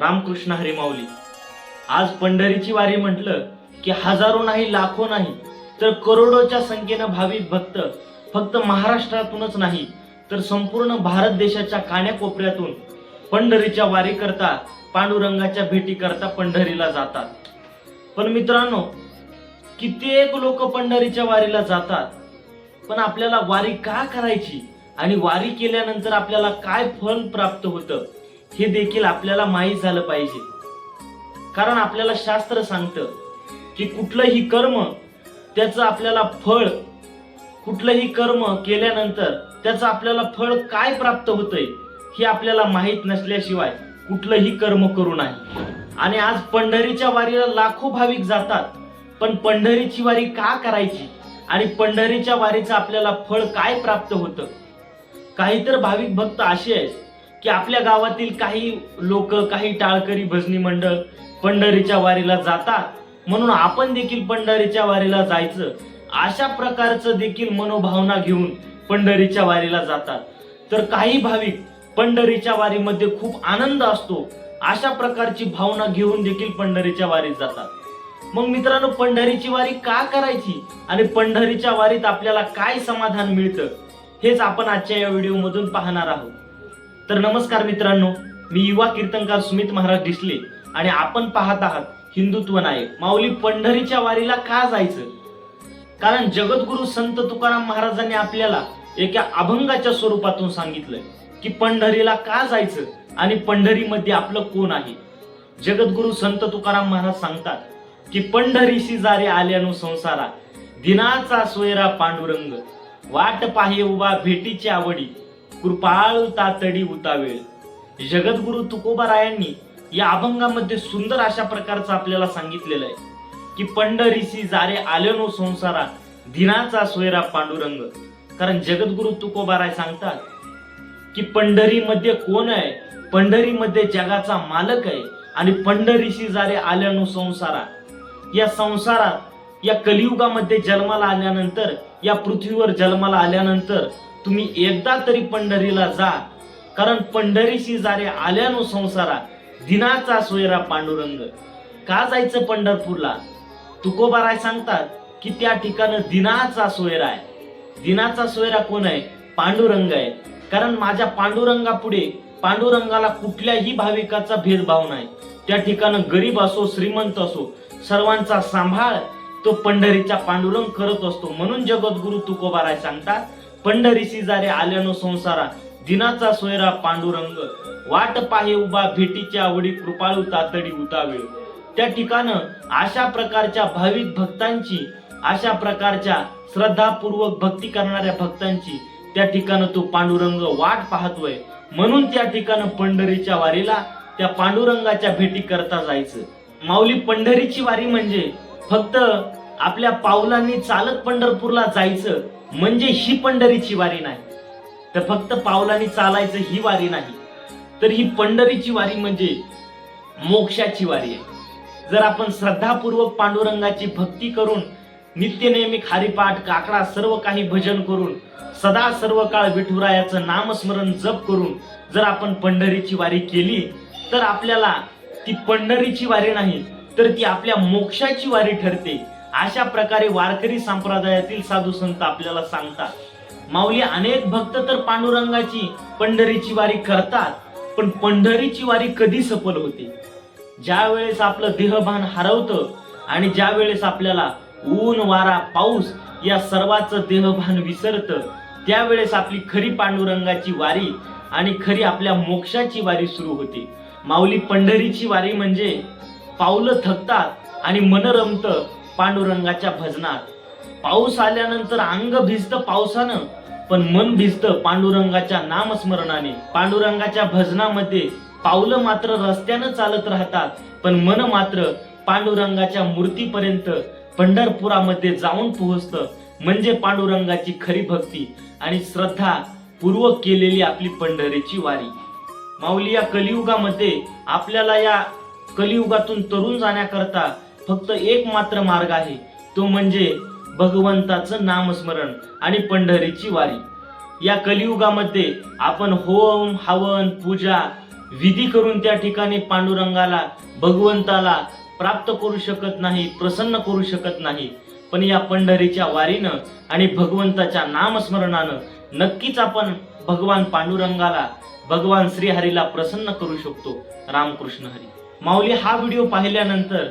रामकृष्ण हरिमाऊली. आज पंढरीची वारी म्हटलं की हजारो नाही लाखो नाही तर करोडोच्या संख्येनं भाविक भक्त फक्त महाराष्ट्रातूनच नाही तर संपूर्ण भारत देशाच्या काण्याकोपऱ्यातून पंढरीच्या वारी करता पांडुरंगाच्या भेटी करता पंढरीला जातात. पण मित्रांनो कित्येक लोक पंढरीच्या वारीला जातात पण आपल्याला वारी का करायची आणि वारी केल्यानंतर आपल्याला काय फळ प्राप्त होतं? हे देखील आपल्याला माहीत झालं पाहिजे. कारण आपल्याला शास्त्र सांगतं की कुठलंही कर्म त्याचं आपल्याला फळ कुठलंही कर्म केल्यानंतर त्याचं आपल्याला फळ काय प्राप्त होतंय हे आपल्याला माहीत नसल्याशिवाय कुठलंही कर्म करू नाही. आणि आज पंढरीच्या वारीला लाखो भाविक जातात पण पंढरीची वारी का करायची? आणि पंढरीच्या वारीचं आपल्याला फळ काय प्राप्त होतं? काही तर भाविक भक्त असे आहेत की आपल्या गावातील काही लोक काही टाळकरी भजनी मंडळ पंढरीच्या वारीला जातात. म्हणून आपण देखील पंढरीच्या वारीला जायचं. अशा प्रकारचं देखील मनोभावना घेऊन पंढरीच्या वारीला जातात. तर काही भाविक पंढरीच्या वारीमध्ये खूप आनंद असतो. अशा प्रकारची भावना घेऊन देखील पंढरीच्या वारीत जातात. मग मित्रांनो पंढरीची वारी का करायची आणि पंढरीच्या वारीत आपल्याला काय समाधान मिळतं हेच आपण आजच्या या व्हिडिओ मधून पाहणार आहोत. तर नमस्कार मित्रांनो मी युवा कीर्तनकार सुमित महाराज डिसले आणि आपण पाहत आहात हिंदुत्व नायक माऊली पंढरीच्या वारीला का जायचं? कारण जगद्गुरु संत तुकाराम महाराजांनी आपल्याला एका अभंगाच्या स्वरूपातून सांगितलं की पंढरीला का जायचं आणि पंढरीमध्ये आपलं कोण आहे? जगद्गुरु संत तुकाराम महाराज सांगतात की पंढरीशी जारे आल्यानु संसारा दिनाचा सोयरा पांडुरंग वाट पाहे उभा भेटीची आवडी कृपाळ तातडी उतावेळ जगद्गुरु तुकोबारायांनी या अभंगामध्ये सुंदर अशा प्रकारचं आपल्याला सांगितलेलं आहे की पंढरीसी जारे आल्यानो संसारा दिनाचा सोयरा पांडुरंग. कारण जगद्गुरु तुकोबाराय सांगतात की पंढरीमध्ये कोण आहे? पंढरीमध्ये जगाचा मालक आहे आणि पंढरीशी जारे आल्यानो संसारा. या संसारात या कलियुगामध्ये जन्माला आल्यानंतर या पृथ्वीवर जन्माला आल्यानंतर तुम्ही एकदा तरी पंढरीला जा. कारण पंढरीशी जारे आल्यानो संसारा दिनाचा सोयरा पांडुरंग. का जायचं पंढरपूरला? तुकोबाराय सांगतात की त्या ठिकाणं दिनाचा सोयरा आहे. दिनाचा सोयरा कोण आहे? पांडुरंग आहे. कारण माझ्या पांडुरंगापुढे पांडुरंगाला कुठल्याही भाविकाचा भेदभाव नाही. त्या ठिकाणं गरीब असो श्रीमंत असो सर्वांचा सांभाळ तो पंढरीचा पांडुरंग करत असतो. म्हणून जगद्गुरु तुकोबाराय सांगतात पंढरीशी शिजारे आल्यानो संसारा. दिनाचा सोयरा पांडुरंग. वाट पाहे उभा भेटीच्या आवडी कृपाळू तातडी उतावेळ त्या ठिकाणं अशा प्रकारच्या भाविक भक्तांची अशा प्रकारच्या श्रद्धापूर्वक भक्ती करणाऱ्या भक्तांची त्या ठिकाणं तो पांडुरंग वाट पाहतोय. म्हणून त्या ठिकाणं पंढरीच्या वारीला त्या पांडुरंगाच्या भेटी करता जायचं. माऊली पंढरीची वारी म्हणजे फक्त आपल्या पावलांनी चालत पंढरपूरला जायचं म्हणजे ही पंढरीची वारी नाही. तर फक्त पावलांनी चालायचं ही वारी नाही. तर ही पंढरीची वारी म्हणजे मोक्षाची वारी आहे. जर आपण श्रद्धापूर्वक पांडुरंगाची भक्ती करून नित्य नेहमी खारीपाठ काकडा सर्व काही भजन करून सदा सर्व काळ विठुरायाचं नामस्मरण जप करून जर आपण पंढरीची वारी केली तर आपल्याला ती पंढरीची वारी नाही तर ती आपल्या मोक्षाची वारी ठरते. अशा प्रकारे वारकरी संप्रदायातील साधू संत आपल्याला सांगतात. माऊली अनेक भक्त तर पांडुरंगाची पंढरीची वारी करतात पण पंढरीची वारी कधी सफल होते? ज्या वेळेस आपलं देहभान हरवतं आणि ज्या वेळेस आपल्याला ऊन वारा पाऊस या सर्वाचं देहभान विसरतं त्यावेळेस आपली खरी पांडुरंगाची वारी आणि खरी आपल्या मोक्षाची वारी सुरू होते. माऊली पंढरीची वारी म्हणजे पावलं थकतात आणि मन रमतं पांडुरंगाच्या भजनात. पाऊस आल्यानंतर अंग भिजतं पावसानं पण मन भिजतं पांडुरंगाच्या नामस्मरणाने. पांडुरंगाच्या भजनामध्ये पावलं मात्र रस्त्यानं चालत राहतात पण मन मात्र पांडुरंगाच्या मूर्तीपर्यंत पंढरपुरामध्ये जाऊन पोहोचतं. म्हणजे पांडुरंगाची खरी भक्ती आणि श्रद्धा पूर्वक केलेली आपली पंढरीची वारी. माऊली या कलियुगामध्ये आपल्याला या कलियुगातून तरुण जाण्याकरता फक्त एक मात्र मार्ग आहे. तो म्हणजे भगवंताचं नामस्मरण आणि पंढरीची वारी. या कलियुगामध्ये आपण होम हवन पूजा विधी करून त्या ठिकाणी पांडुरंगाला भगवंताला प्राप्त करू शकत नाही प्रसन्न करू शकत नाही. पण या पंढरीच्या वारीनं आणि भगवंताच्या नामस्मरणानं नक्कीच आपण भगवान पांडुरंगाला भगवान श्रीहरीला प्रसन्न करू शकतो. रामकृष्ण हरी. माऊली हा व्हिडिओ पाहिल्यानंतर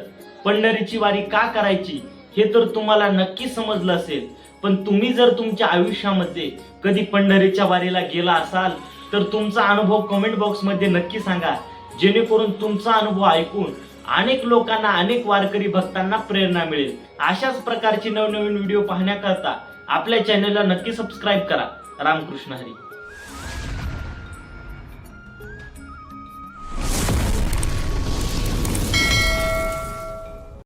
पंढरीची वारी का करायची हे तर तुम्हाला नक्की समजलं असेल. पण तुम्ही जर तुमच्या आयुष्यामध्ये कधी पंढरीच्या वारीला गेला असाल तर तुमचा अनुभव कमेंट बॉक्समध्ये नक्की सांगा. जेणेकरून तुमचा अनुभव ऐकून अनेक लोकांना अनेक वारकरी भक्तांना प्रेरणा मिळेल. अशाच प्रकारचे नवनवीन व्हिडिओ पाहण्याकरता आपल्या चॅनलला नक्की सबस्क्राईब करा. रामकृष्ण हरी.